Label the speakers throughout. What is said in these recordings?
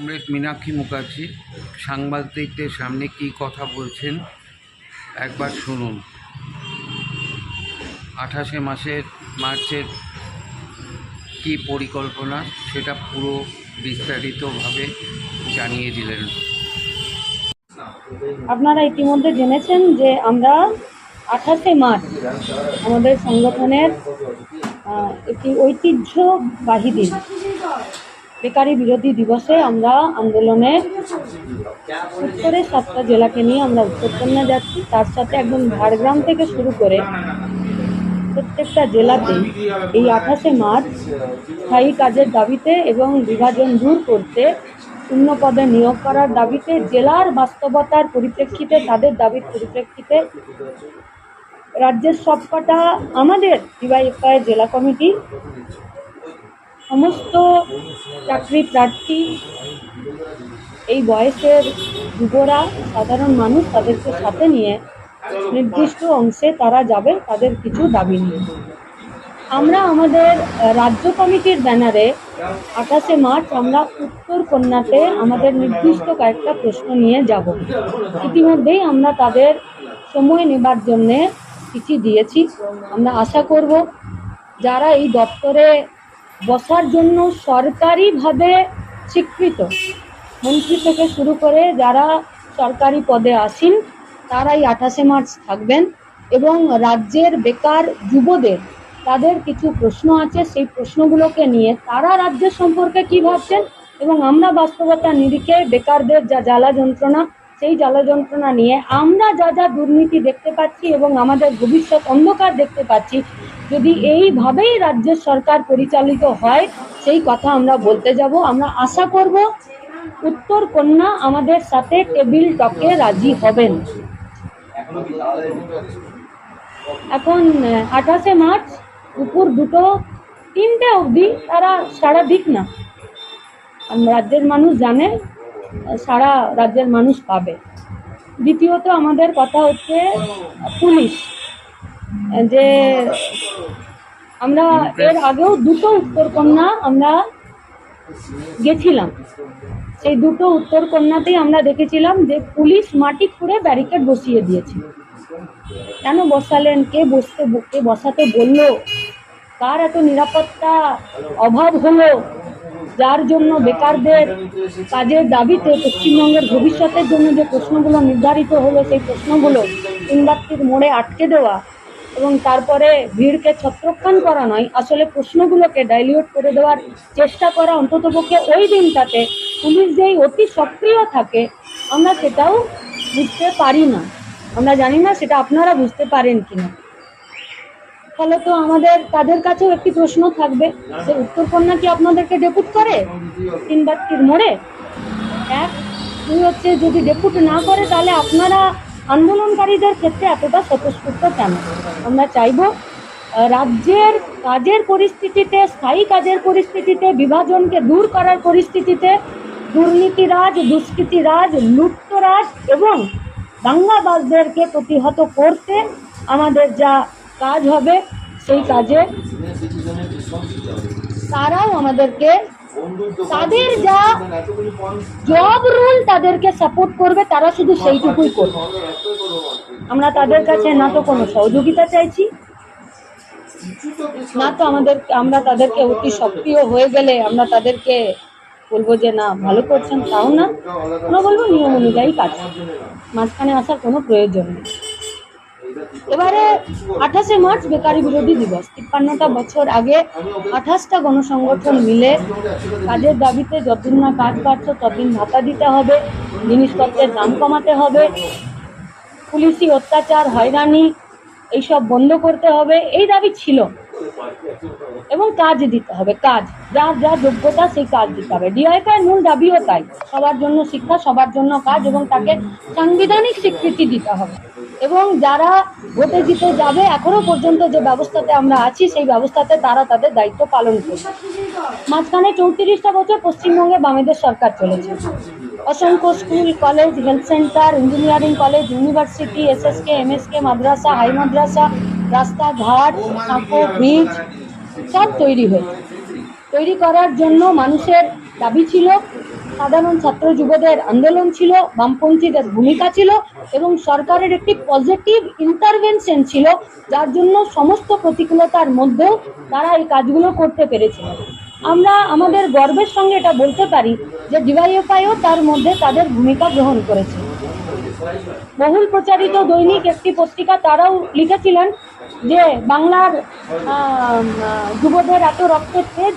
Speaker 1: Comrade Meenakshi Mukherjee, সাংবাদিকদের সামনে কি কথা বলছেন একবার শুনুন। আঠাশে মাসের, মার্চের কি পরিকল্পনা সেটা পুরো বিস্তারিতভাবে জানিয়ে দিলেন।
Speaker 2: আপনারা ইতিমধ্যে জেনেছেন যে আমরা আঠাশে মার্চ আমাদের সংগঠনের একটি ঐতিহ্যবাহী দিন। বেকারি বিরোধী দিবসে আমরা আন্দোলনে উত্তরের সাতটা জেলাকে নিয়ে আমরা উত্তরকন্যা যাচ্ছি। তার সাথে একদম ঝাড়গ্রাম থেকে শুরু করে প্রত্যেকটা জেলাতে এই আঠাশে মার্চ স্থায়ী কাজের দাবিতে এবং বিভাজন দূর করতে শূন্য পদে নিয়োগ করার দাবিতে জেলার বাস্তবতার পরিপ্রেক্ষিতে, তাদের দাবির পরিপ্রেক্ষিতে রাজ্যের সবকটা আমাদের ডিওয়াইএফআই জেলা কমিটি সমস্ত চাকরি প্রার্থী, এই বয়সের যুবরা, সাধারণ মানুষ তাদেরকে সাথে নিয়ে নির্দিষ্ট অংশে তারা যাবে তাদের কিছু দাবি নিয়ে। আমরা আমাদের রাজ্য কমিটির ব্যানারে আঠাশে মার্চ আমরা উত্তর কন্যাতে আমাদের নির্দিষ্ট কয়েকটা প্রশ্ন নিয়ে যাব। ইতিমধ্যেই আমরা তাদের সময় নেবার জন্যে চিঠি দিয়েছি। আমরা আশা করব, যারা এই দপ্তরে বসার জন্য সরকারিভাবে স্বীকৃত। মন্ত্রী থেকে শুরু করে যারা সরকারি পদে আসেন তারাই আঠাশে মার্চ থাকবেন এবং রাজ্যের বেকার যুবদের তাদের কিছু প্রশ্ন আছে, সেই প্রশ্নগুলোকে নিয়ে তারা রাজ্যের সম্পর্কে কী ভাবছেন এবং আমরা বাস্তবতার নিরিখে বেকারদের যা জ্বালা যন্ত্রণা সেই জ্বালা যন্ত্রণা নিয়ে আমরা যা যা দুর্নীতি দেখতে পাচ্ছি এবং আমাদের ভবিষ্যৎ অন্ধকার দেখতে পাচ্ছি, যদি এইভাবেই রাজ্যের সরকার পরিচালিত হয়, সেই কথা আমরা বলতে যাব। আমরা আশা করব উত্তর কন্যা আমাদের সাথে টেবিল টকে রাজি হবেন। এখন আঠাশে মার্চ, দুপুর দুটো, তিনটে অবধি, তারা সারা দিক না। রাজ্যের মানুষ জানে সারা রাজ্যের মানুষ পাবে। দ্বিতীয়ত আমাদের কথা হচ্ছে পুলিশ, যে আমরা এর আগেও দুটো উত্তরকন্যা আমরা গেছিলাম। সেই দুটো উত্তরকন্যাতেই আমরা দেখেছিলাম যে পুলিশ মাটি খুঁড়ে ব্যারিকেড বসিয়ে দিয়েছিল কেন বসালেন? কে বসতে কে বসাতে বলল? কার এত নিরাপত্তা অভাব হলো? যার জন্য বেকারদের কাজের দাবিতে পশ্চিমবঙ্গের ভবিষ্যতের জন্য যে প্রশ্নগুলো নির্ধারিত হলো, সেই প্রশ্নগুলো তিনবাত্তির মোড়ে আটকে দেওয়া এবং তারপরে ভিড়কে ছত্রক্ষণ করা নয়, আসলে প্রশ্নগুলোকে ডাইলিউট করে দেওয়ার চেষ্টা করা অন্ততপক্ষে ওই দিনটাতে পুলিশ যেই অতি সক্রিয় থাকে, আমরা সেটাও বুঝতে পারি না। আমরা জানি না সেটা আপনারা বুঝতে পারেন কিনা। ফলে তো আমাদের, তাদের কাছেও একটি প্রশ্ন থাকবে। যে উত্তরকন্যা কি আপনাদেরকে ডেপুট করে? তিন বাত্তির মোড়ে? এক। দুই হচ্ছে, যদি ডেপুট না করে, তাহলে আপনারা আন্দোলনকারীদের ক্ষেত্রে এতটা স্বতঃস্ফূর্ত কেন? আমরা চাইব রাজ্যের কাজের পরিস্থিতিতে, স্থায়ী কাজের পরিস্থিতিতে, বিভাজনকে দূর করার পরিস্থিতিতে দুর্নীতিরাজ, দুষ্কৃতিরাজ লুপ্তরাজ এবং দাঙ্গাবাজদেরকে প্রতিহত করতে আমাদের যা কাজ হবে, সেই কাজে তারাও আমাদেরকে তাদের যা জব রুল তাদেরকে সাপোর্ট করবে, তারা শুধু সেইটুকুই করবে। আমরা তাদের কাছে না তো কোনো সহযোগিতা চাইছি, না তো আমাদের, আমরা তাদেরকে অতি সক্রিয় হয়ে গেলে আমরা তাদেরকে বলব যে, না, ভালো করছেন, তাও না। আমরা বলব, নিয়ম অনুযায়ী কাজ মাঝখানে আসার কোনো প্রয়োজন নেই। এবারে আঠাশে মার্চ বেকারি বিরোধী দিবস। তিপ্পান্নটা বছর আগে আঠাশটা গণসংগঠন মিলে কাজের দাবিতে যতদিন না কাজ পাচ্ছ, ততদিন ভাতা দিতে হবে, জিনিসপত্রের দাম কমাতে হবে, পুলিশি অত্যাচার, হয়রানি, এইসব বন্ধ করতে হবে, এই দাবি ছিল। এবং কাজ দিতে হবে, কাজ। যার যা যোগ্যতা সেই কাজ দিতে হবে। ডিআইফআই মূল দাবিও তাই, সবার জন্য শিক্ষা, সবার জন্য কাজ এবং তাকে সাংবিধানিক স্বীকৃতি দিতে হবে। এবং যারা ভোটে জিতে যাবে, এখনও পর্যন্ত যে ব্যবস্থাতে আমরা আছি, সেই ব্যবস্থাতে তারা তাদের দায়িত্ব পালন করবে। মাঝখানে চৌত্রিশটা বছর পশ্চিমবঙ্গে বামেদের সরকার চলেছে। অসংখ্য school, college, health centre, engineering college, university, SSK, MSK, মাদ্রাসা, হাই মাদ্রাসা রাস্তাঘাট সাঁকো ব্রিজ সব তৈরি হয়েছে। তৈরি করার জন্য মানুষের দাবি ছিল সাধারণ ছাত্র যুবদের আন্দোলন ছিল বামপন্থীদের ভূমিকা ছিল এবং সরকারের একটি পজিটিভ ইন্টারভেনশন ছিল যার জন্য সমস্ত প্রতিকূলতার মধ্যেও তারা এই কাজগুলো করতে পেরেছিল। আমরা আমাদের গর্বের সঙ্গে এটা বলতে পারি যে ডিওয়াইএফআইও তার মধ্যে তাদের ভূমিকা গ্রহণ করেছে। বহুল প্রচারিত দৈনিক একটি পত্রিকা তারাও লিখেছিলেন যে বাংলার যুবদের এত রক্তের তেজ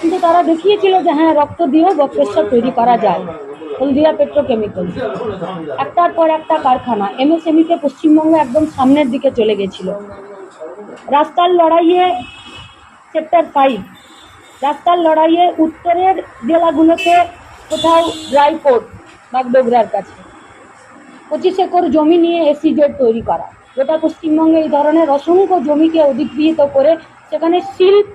Speaker 2: কিন্তু তারা দেখিয়েছিল যে হ্যাঁ রক্ত দিয়েও বক্রেশ্বর তৈরি করা যায়, হলদিয়া পেট্রোকেমিক্যাল। একটার পর একটা কারখানা, এমএসএমইতে পশ্চিমবঙ্গ একদম সামনের দিকে চলে গেছিল। রাস্তার লড়াইয়ে সেক্টর ফাইভ রাস্তার লড়াইয়ে উত্তরের জেলাগুলোতে কোথাও ড্রাই পোর্ট বাগডোগরার কাছে। পঁচিশ একর জমি নিয়ে এসিজেড তৈরি করা। গোটা পশ্চিমবঙ্গে এই ধরনের অসংখ্য জমিকে অধিগৃহীত করে সেখানে শিল্প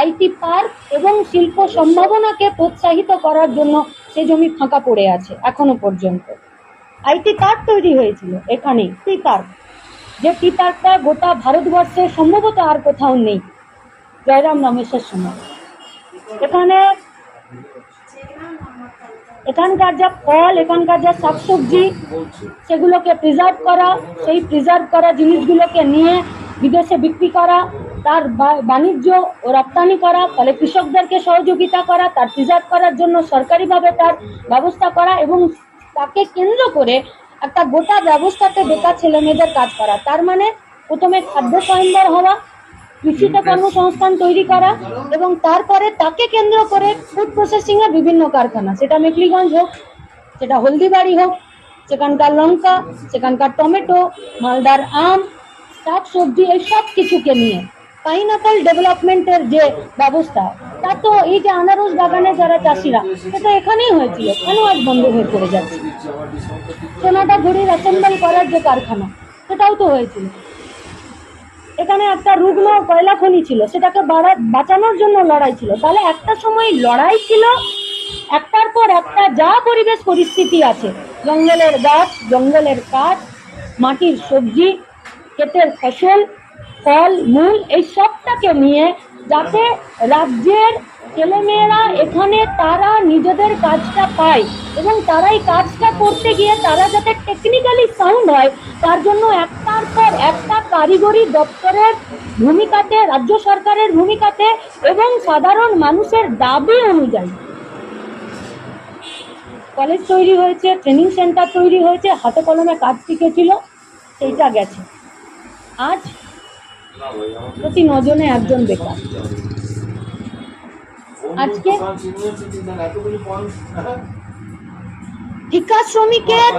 Speaker 2: আইটি পার্ক এবং শিল্প সম্ভাবনাকে প্রোৎসাহিত করার জন্য সে জমি ফাঁকা পড়ে আছে এখনও পর্যন্ত। আইটি পার্ক তৈরি হয়েছিল এখানে টি পার্ক। যে টি পার্কটা গোটা ভারতবর্ষে সম্ভবত আর কোথাও নেই। জয়রাম রমেশের সময়। এখানে এখানকার যা ফল, এখানকার যা শাকসবজি, সেগুলোকে প্রিজার্ভ করা, সেই প্রিজার্ভ করা জিনিসগুলোকে নিয়ে বিদেশে বিক্রি করা, তার বাণিজ্য ও রপ্তানি করা, ফলে কৃষকদেরকে সহযোগিতা করা, তার প্রিজার্ভ করার জন্য সরকারিভাবে তার ব্যবস্থা করা এবং তাকে কেন্দ্র করে একটা গোটা ব্যবস্থাতে বেকার ছেলে মেয়েদের কাজ করা। তার মানে প্রথমে খাদ্য স্বয়ম্বর হওয়া কৃষিতে কর্মসংস্থান তৈরি করা এবং তারপরে তাকে কেন্দ্র করে ফুড প্রসেসিং এর বিভিন্ন কারখানা। সেটা মেকলিগঞ্জ হোক, সেটা হলদিবাড়ি হোক, সেখানকার লঙ্কা, সেখানকার টমেটো, মালদার আম, শাক সবজি, এই সব কিছুকে নিয়ে পাইনাপল ডেভেলপমেন্টের যে ব্যবস্থা, তা তো এই যে আনারস বাগানে যারা চাষিরা সেটা এখানেই হয়েছিল কেন আজ বন্ধ হয়ে পড়ে যাচ্ছে। সোনাটা ঘড়ির অ্যাসেম্বল করার যে কারখানা, সেটাও তো হয়েছিল। এখানে একটা রুগ্ন কয়লা খনি ছিল, সেটাকে বাঁচানোর জন্য লড়াই ছিল। তাহলে একটা সময় লড়াই ছিল, একটার পর একটা যা পরিবেশ পরিস্থিতি আছে, জঙ্গলের গাছ, জঙ্গলের কাঠ, মাটির সবজি, ক্ষেতের ফসল, ফল, মূল, এই সবটাকে নিয়ে যাতে রাজ্যের ছেলেমেয়েরা এখানে তারা নিজেদের কাজটা পায় এবং তারা এই কাজটা করতে গিয়ে তারা যাতে টেকনিক্যালি সাউন্ড হয়, তার জন্য একটার পর একটা কারিগরি দপ্তরের ভূমিকাতে, রাজ্য সরকারের ভূমিকাতে এবং সাধারণ মানুষের দাবি অনুযায়ী। কলেজ তৈরি হয়েছে ট্রেনিং সেন্টার তৈরি হয়েছে, হাতে কলমে কাজ শিখেছিল, সেইটা গেছে। আজ প্রতি নজনে একজন বেকার। আজকে? ঠিকা শ্রমিকের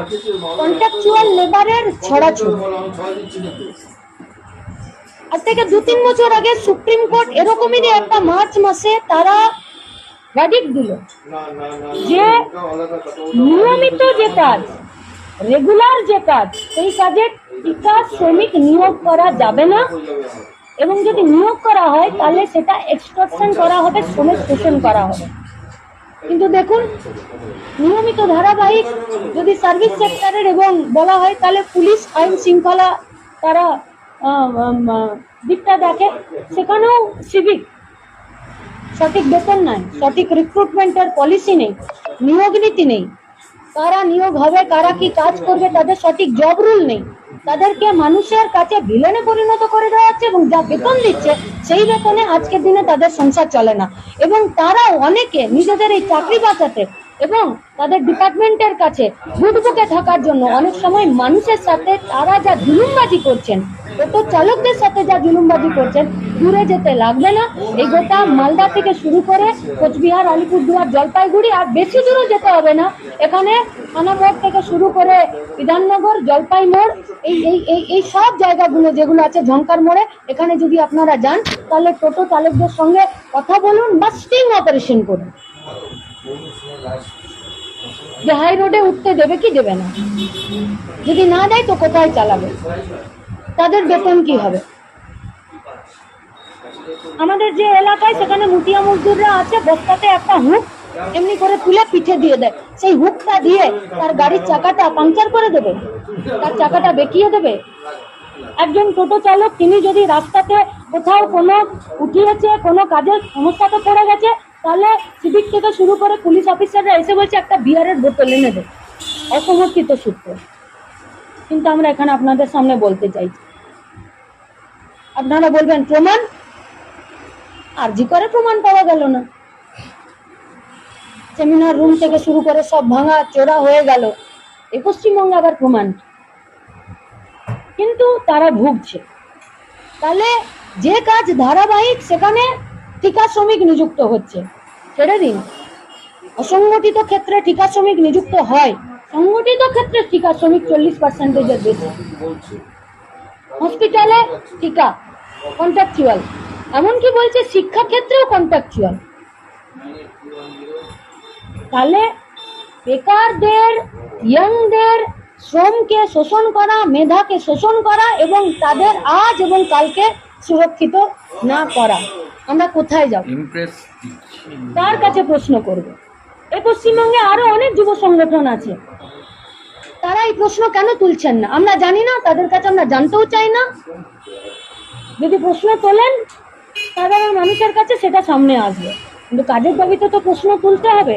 Speaker 2: কন্ট্রাকচুয়াল লেবারের ছড়াছড়ি। আজ থেকে দু তিন বছর আগে সুপ্রিম কোর্ট এরকমই একটা মার্চ মাসে তারা ভার্ডিক্ট দিল যে নিয়মিত যে কাজ রেগুলার যে কাজ, সেই কাজে ঠিকা শ্রমিক নিয়োগ করা যাবে না। এবং যদি নিয়োগ করা হয়, তাহলে সেটা এক্সট্রাকশন করা হবে শ্রমিক শোষণ করা হবে। কিন্তু দেখুন, নিয়মিত ধারাবাহিক যদি সার্ভিস সেক্টরের এবং বলা হয়, তাহলে পুলিশ আইন শৃঙ্খলা তারা দিকটা দেখে। সেখানেও সিভিক সঠিক বেতন নাই, সঠিক রিক্রুটমেন্টের পলিসি নেই, নিয়োগ নীতি নেই। কারা নিয়োগ হবে, কারা কি কাজ করবে, তাদের সঠিক জব রুল নেই। তাদেরকে মানুষের কাছে ভিলেনে পরিণত করে দেওয়া হচ্ছে এবং যা বেতন দিচ্ছে, সেই বেতনে আজকের দিনে তাদের সংসার চলে না। এবং তারাও অনেকে নিজেদের এই চাকরি বাঁচাতে এবং তাদের ডিপার্টমেন্টের কাছে বুটবুকে থাকার জন্য অনেক সময় মানুষের সাথে তারা যা জুলুমবাজি করছেন টোটো চালকদের সাথে যা জুলুমবাজি করছেন, দূরে যেতে লাগবে না। এই গোটা মালদা থেকে শুরু করে কোচবিহার, আলিপুরদুয়ার, জলপাইগুড়ি আর বেশি দূরও যেতে হবে না। এখানে থানা মোড় থেকে শুরু করে বিধাননগর, জলপাই মোড়, এই এই এই এই সব জায়গাগুলো যেগুলো আছে ঝঙ্কার মোড়ে, এখানে যদি আপনারা যান, তাহলে টোটো চালকদের সঙ্গে কথা বলুন, বা স্টিং অপারেশন করুন। যে হাই রোডে উঠতে দেবে কি দেবে না? যদি না দেয় তো কোথায় চালাবে? তাদের বেতন কি হবে? আমাদের যে এলাকায় সেখানে মুটিয়া মজদুররা আছে, বস্তাতে একটা হুক এমনি করে তুলে পিঠে দিয়ে দেয়। সেই হুকটা দিয়ে তার গাড়ির চাকাটা পাংচার করে দেবে। তার চাকাটা বেঁকিয়ে দেবে। একজন টোটো চালক, তিনি যদি রাস্তাতে কোথাও কোনো উঠিয়েছে, কোনো কাজের সমস্যাতে পড়ে গেছে তাহলে সিভিক থেকে শুরু করে পুলিশ অফিসাররা এসে বলছে, একটা বিয়ারের বোতল এনে দে। অসমর্থিত সূত্র। কিন্তু আমরা এখানে আপনাদের সামনে বলতে চাইছি আপনারা বলবেন, প্রমাণ? আর আরজি করে প্রমাণ পাওয়া গেল না। সেমিনার রুম থেকে শুরু করে সব ভাঙা চোরা হয়ে গেল। এ পশ্চিমবঙ্গে আবার প্রমাণ। কিন্তু তারা ভুগছে। তাহলে যে কাজ ধারাবাহিক, সেখানে ঠিকা শ্রমিক নিযুক্ত হচ্ছে। ছেড়ে দিন। অসংগঠিত ক্ষেত্রে ঠিকা শ্রমিক নিযুক্ত হয়। সংগঠিত ক্ষেত্রে ঠিকা শ্রমিক চল্লিশ পার্সেন্টেজের বেশি। হসপিটালে ঠিকা কন্ট্রাকচুয়াল এমনকি বলছে শিক্ষা ক্ষেত্রেও কন্ট্রাকচুয়াল তাহলে বেকারদের ইয়াংদের শ্রমকে শোষণ করা, মেধাকে শোষণ করা এবং তাদের আজ এবং কালকে সুরক্ষিত না করা। আমরা কোথায় যাব? তার কাছে প্রশ্ন করব? এই পশ্চিমবঙ্গে আরও অনেক যুব সংগঠন আছে। তারা এই প্রশ্ন কেন তুলছেন না? আমরা জানি না তাদের কাছে আমরা জানতেও চাই না। যদি প্রশ্ন তোলেন সাধারণ মানুষের কাছে সেটা সামনে আসবে। কিন্তু কাজের দাবিতে তো প্রশ্ন তুলতে হবে।